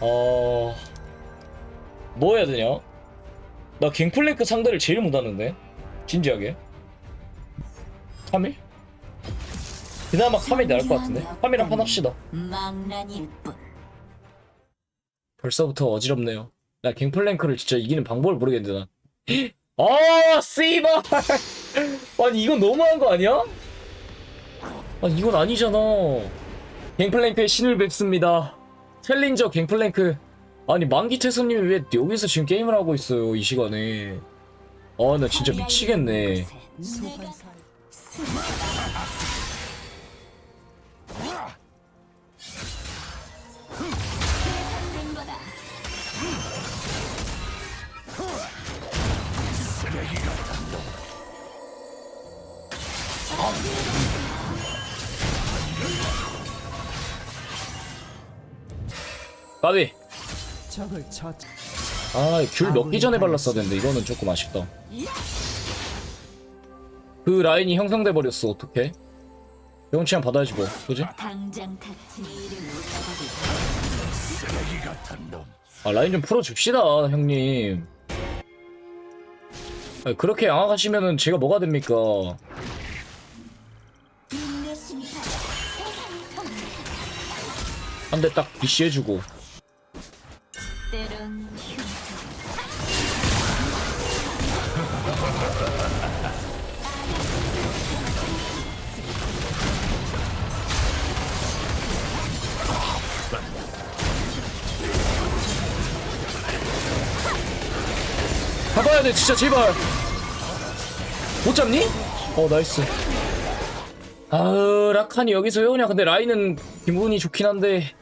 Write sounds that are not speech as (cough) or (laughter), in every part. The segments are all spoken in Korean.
어... 뭐 해야 되냐? 나 갱플랭크 상대를 제일 못하는데 진지하게 카밀? 그나마 카밀 나을 것 같은데 카밀 한판 합시다. 벌써부터 어지럽네요 나 갱플랭크를 진짜 이기는 방법을 모르겠는데 난 (gasps) 아, 씨발! (laughs) 아니, 이건 너무한 거 아니야? 아니, 이건 아니잖아. 갱플랭크의 신을 뵙습니다. 챌린저 갱플랭크. 아니, 만기 태수님이 왜 여기서 지금 게임을 하고 있어요, 이 시간에. 아, 나 진짜 미치겠네. 까비. 적을 처 아, 귤 넣기 전에 발랐어야 되는데, 이거는 조금 아쉽다. 그 라인이 형성돼 버렸어, 어떡해? 영치한 받아야지 뭐, 그지? 아 라인 좀 풀어줍시다 형님 아니, 그렇게 양악하시면은 제가 뭐가 됩니까. 한 대 딱 비시해주고 잡아야 돼 진짜 제발. 못 잡니? 어 나이스. 아으 라칸이 여기서 왜 오냐 근데 라인은 기분이 좋긴 한데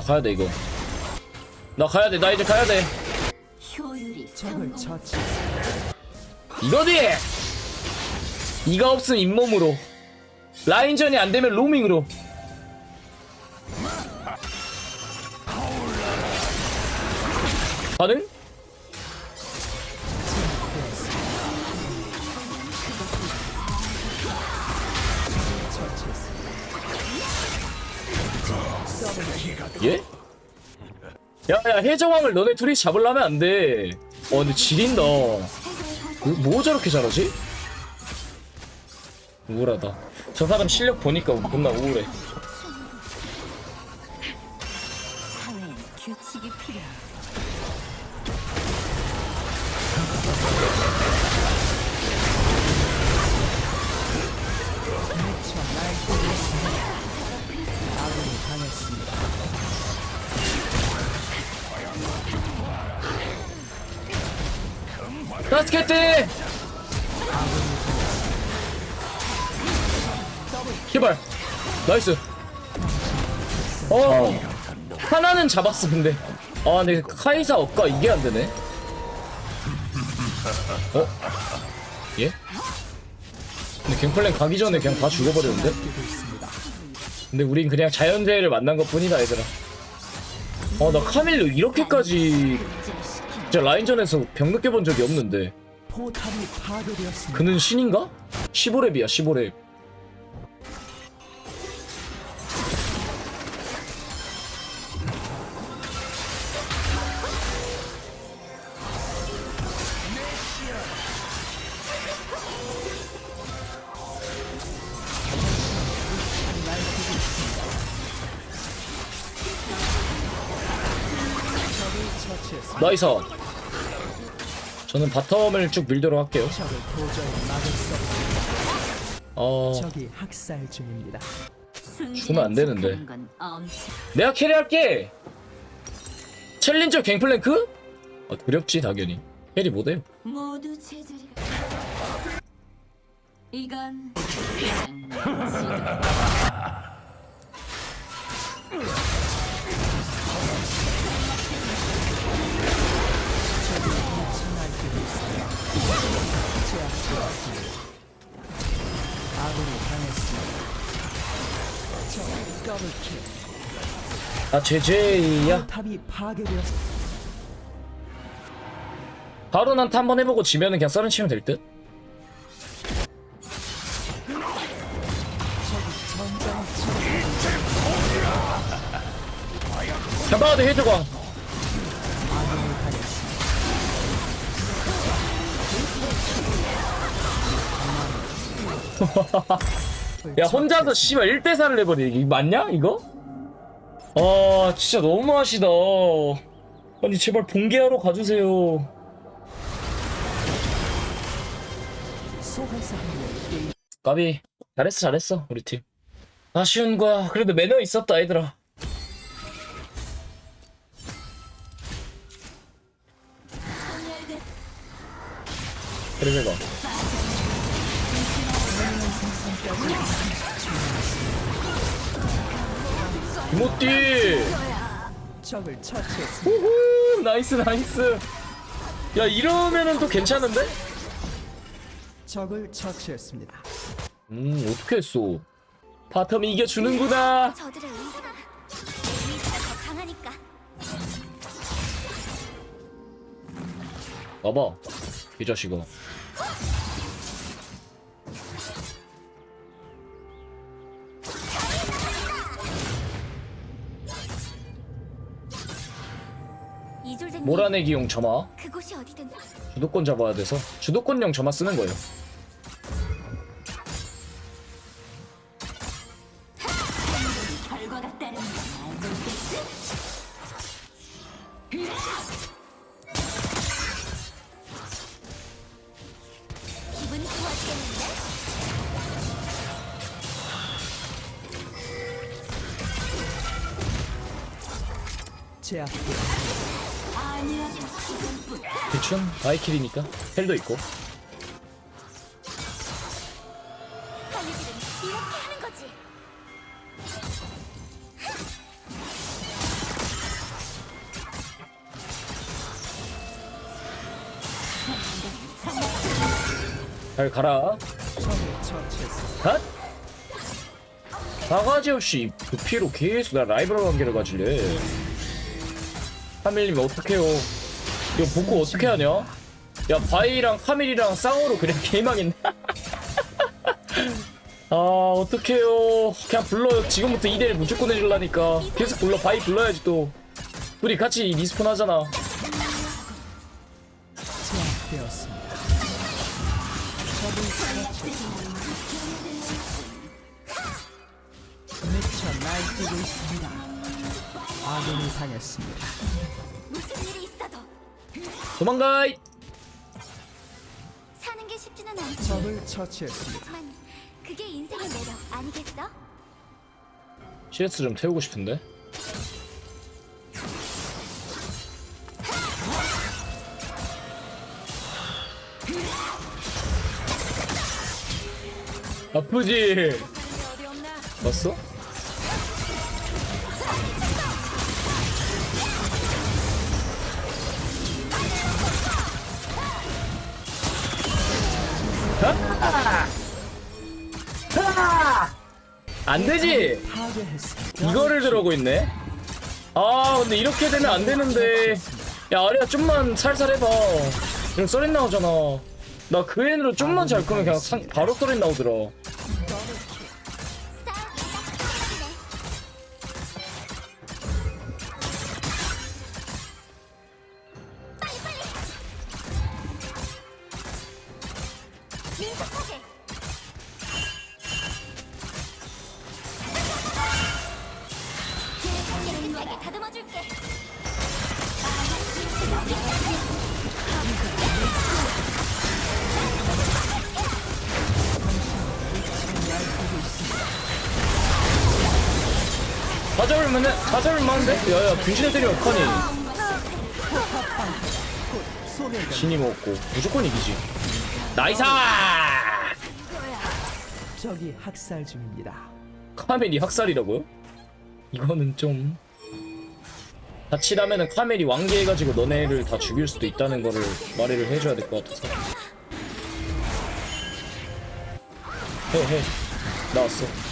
나 가야 돼 이거. 나 가야 돼 나 이제 가야 돼. 효율이 적을. 처치. 이거지? 이가 없음 잇몸으로. 라인전이 안 되면 로밍으로. 가능? 예? 야야 해적왕을 너네 둘이 잡으려면 안돼. 어 근데 지린다. 뭐, 뭐 저렇게 잘하지? 우울하다. 저 사람 실력 보니까 겁나 우울해 가스켓트! 제발 나이스 어 하나는 잡았어 근데 아 근데 카이사 억까 이게 안 되네 어? 예? 근데 갱플랭 가기 전에 그냥 다 죽어버렸는데? 근데 우린 그냥 자연재해를 만난 것 뿐이다 얘들아 어나 카밀로 이렇게까지 진짜 라인전에서 병 느껴본 적이 없는데 포탑이 파괴되었습니다. 그는 신인가? 15렙이야 15렙 처치했습니다. 나이스 저는 바텀을 쭉 밀도록 할게요 적을 도저히 막을 수 없습니다. 어... 적이 학살 중입니다. 주면 안 되는데. 내가 캐리할게 챌린저 갱플랭크? 어, 두렵지 당연히 캐리 못해요 모두 제자리가 이건 (laughs) 아군 아 제제야 포탑이 파괴되었습니다. 바로 난타 한번 해보고 지면은 그냥 썰은 치면 될 듯? 잡아도 당했습니다. (laughs) 야 혼자서 씨발 1대4를 해버리네 이게 맞냐 이거? 아 진짜 너무 하시다. 아니 제발 본계하러 가주세요. 까비. 잘했어 잘했어 우리 팀. 아쉬운 거야. 그래도 매너 있었다 얘들아. 그래 봐 이모띠 적을 처치했습니다. 우후 나이스 나이스 야 이러면은 또 괜찮은데? 적을 처치했습니다. 음 어떻게 했어 바텀이 이겨주는구나 저들의 의사가 내 의사가 더 강하니까. 봐봐 이 자식아 이졸된 몰아내기용 점화 그곳이 어디든 주도권 잡아야 돼서 주도권용 점화 쓰는 거예요 결과가 따르는 건 알고 있겠지? 기분 좋았겠는데? 제압 대충 바이킬이니까 헬도 있고. 잘 가라. 갓 바가지 없이 그 피해로 계속 나 라이벌 관계를 가질래 카밀님 어떡해요? 이거 보고 어떻게 하냐? 야 바이랑 카밀이랑 쌍으로 그냥 (laughs) 게임하겠네. (laughs) 아 어떡해요? 그냥 불러 지금부터 2대1 무조건 해줄라니까. 계속 불러. 바이 불러야지 또. 우리 같이 리스폰 하잖아. 미쳐 날뛰고 있습니다. 아군이 당했습니다. 무슨 일이 있어도 도망가 사는 게 쉽지는 않지. 적을 처치했습니다. 하지만 그게 인생의 매력 아니겠어? CS 좀 태우고 싶은데 아프지? 봤어? 안 되지? 이거를 들어오고 있네. 아, 근데 이렇게 되면 안 되는데. 야, 아리야, 좀만 살살 해봐. 그럼 썰인 나오잖아. 나 그 애으로 좀만 잘 끄면 그냥 상- 바로 썰인 나오더라. 다 잡을만해? 다 잡을만한데? 야, 야, 귀신을 때리면? 소멸된 신이 먹고. 무조건 이기지. 나이스! 적이 학살 중입니다. 카멜이 학살이라고요? 이거는 좀 다치라면은 카멜이 왕계해가지고 너네를 다 죽일 수도 있다는 거를 말을 해줘야 될 것 같아서 해해 나왔어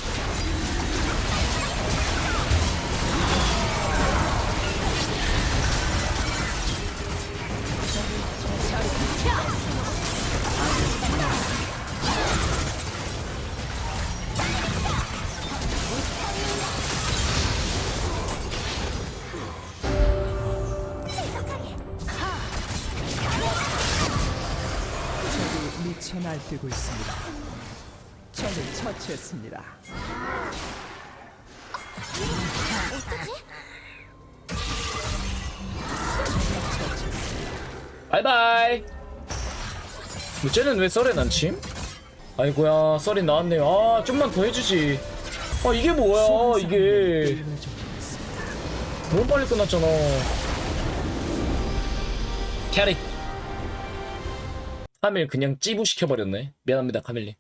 날뛰고 있습니다. 적을 처치했습니다. 바이바이. 뭐 쟤는 왜 썰에 난침? 아이고야 썰이 나왔네요. 아 좀만 더 해주지. 아 이게 뭐야 이게 너무 빨리 끝났잖아. 캐리. 카밀 그냥 찌부 시켜버렸네. 미안합니다 카밀님.